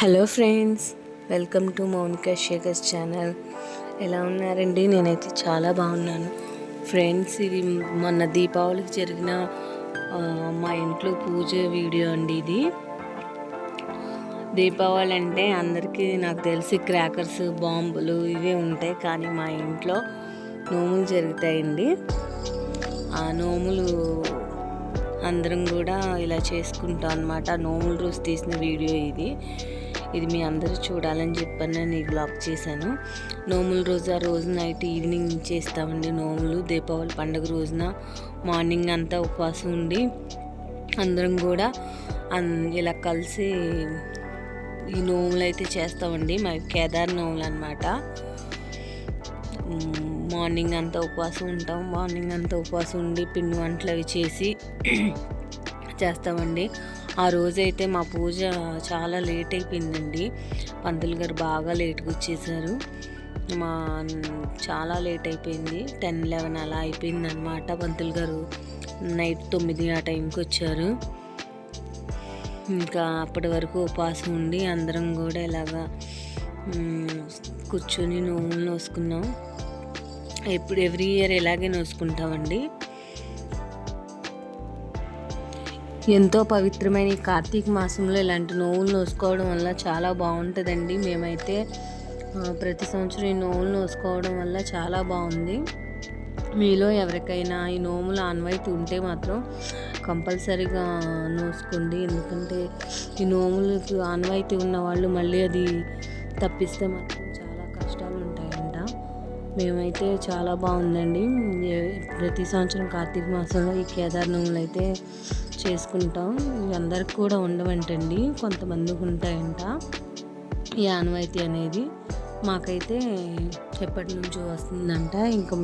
Hello friends welcome to Mounika Shekhar's channel. ఎలా ఉన్నారండి? నేనైతే చాలా బాగున్నాను. ఫ్రెండ్స్ ఇది మొన్న దీపావళికి జరిగిన మా ఇంట్లో పూజ వీడియో అండి ఇది. దీపావళి అంటే అందరికీ నాకు తెలిసి క్రాకర్స్ బాంబులు ఇవే ఉంటాయి. కానీ మా ఇంట్లో నోములు జరుగుతాయండి. ఆ నోములు అందరం కూడా ఇలా చేసుకుంటాం అనమాట నోముల రోజు తీసిన వీడియో ఇది. ఇది మీ అందరూ చూడాలని చెప్పని నేను ఈ బ్లాగ్ చేశాను. నోముల రోజు ఆ రోజు నైట్ ఈవినింగ్ చేస్తామండి నోములు. దీపావళి పండుగ రోజున మార్నింగ్ అంతా ఉపవాసం ఉండి అందరం కూడా ఇలా కలిసి ఈ నోములు అయితే చేస్తామండి. మా కేదార్ నోములు అనమాట మార్నింగ్ అంతా ఉపవాసం ఉంటాం. మార్నింగ్ అంతా ఉపవాసం ఉండి పిండి వంటలు అవి చేసి చేస్తామండి. ఆ రోజైతే మా పూజ చాలా లేట్ అయిపోయిందండి. పంతులు గారు బాగా లేట్గా వచ్చేసారు. మా చాలా లేట్ అయిపోయింది. టెన్ లెవెన్ అలా అయిపోయింది అనమాట పంతులు గారు. నైట్ తొమ్మిది ఆ టైంకి వచ్చారు. ఇంకా అప్పటి వరకు ఉపవాసం ఉండి అందరం కూడా ఇలాగా కూర్చొని నోములు నోసుకున్నాం. ఎప్పుడు ఎవ్రీ ఇయర్ ఇలాగే నోసుకుంటామండి. ఎంతో పవిత్రమైన ఈ కార్తీక మాసంలో ఇలాంటి నోవులు నోసుకోవడం వల్ల చాలా బాగుంటుందండి. మేమైతే ప్రతి సంవత్సరం ఈ నోవులు నోసుకోవడం వల్ల చాలా బాగుంది. మీలో ఎవరికైనా ఈ నోములు ఆన్వాయితీ ఉంటే మాత్రం కంపల్సరీగా నోసుకోండి. ఎందుకంటే ఈ నోములకు ఆన్వాయితీ ఉన్న వాళ్ళు మళ్ళీ అది తప్పిస్తే మాత్రం చాలా కష్టాలు ఉంటాయంట. మేమైతే చాలా బాగుందండి. ప్రతి సంవత్సరం కార్తీక మాసంలో ఈ కేదార్నములు అయితే చేసుకుంటాం. అందరికి కూడా ఉండవంటండి. కొంతమందికి ఉంటాయంట. ఈ ఆనవాయితీ అనేది మాకైతే ఎప్పటి నుంచో వస్తుందంట. ఇంకా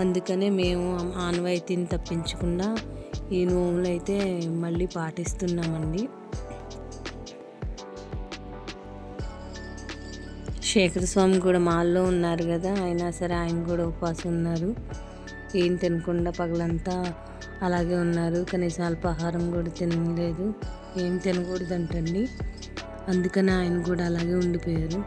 అందుకనే మేము ఆనవాయితీని తప్పించకుండా ఈ నోములు అయితే మళ్ళీ పాటిస్తున్నామండి. శేఖర స్వామి కూడా మాల్లో ఉన్నారు కదా అయినా సరే ఆయన కూడా ఉపవాసం ఉన్నారు. ఏం తినకుండా పగలంతా అలాగే ఉన్నారు. కనీసం అల్పాహారం కూడా తినలేదు. ఏం తినకూడదంటండి. అందుకని ఆయన కూడా అలాగే ఉండిపోయారు.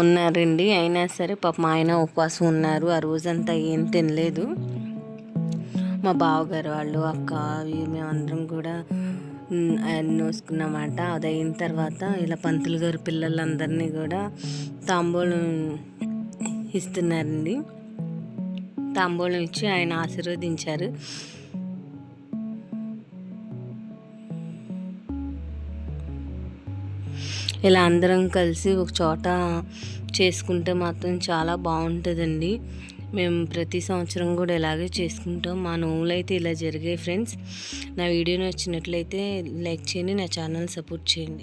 ఉన్నారండి. అయినా సరే పాప మా ఆయన ఉపవాసం ఉన్నారు. ఆ రోజంతా ఏం తినలేదు. మా బావగారు వాళ్ళు అక్క మేమందరం కూడా ఆయన నోసుకున్నమాట. అది అయిన తర్వాత ఇలా పంతులు గారు పిల్లలందరినీ కూడా తాంబూలం ఇస్తున్నారండి. తాంబూలం ఇచ్చి ఆయన ఆశీర్వదించారు. ఇలా అందరం కలిసి ఒక చోట చేసుకుంటే మాత్రం చాలా బాగుంటుందండి. మేము ప్రతి సంవత్సరం కూడా ఇలాగే చేసుకుంటాం. మా నోములు అయితే ఇలా జరిగాయి ఫ్రెండ్స్. నా వీడియో నచ్చినట్లయితే లైక్ చేయండి నా ఛానల్ సపోర్ట్ చేయండి.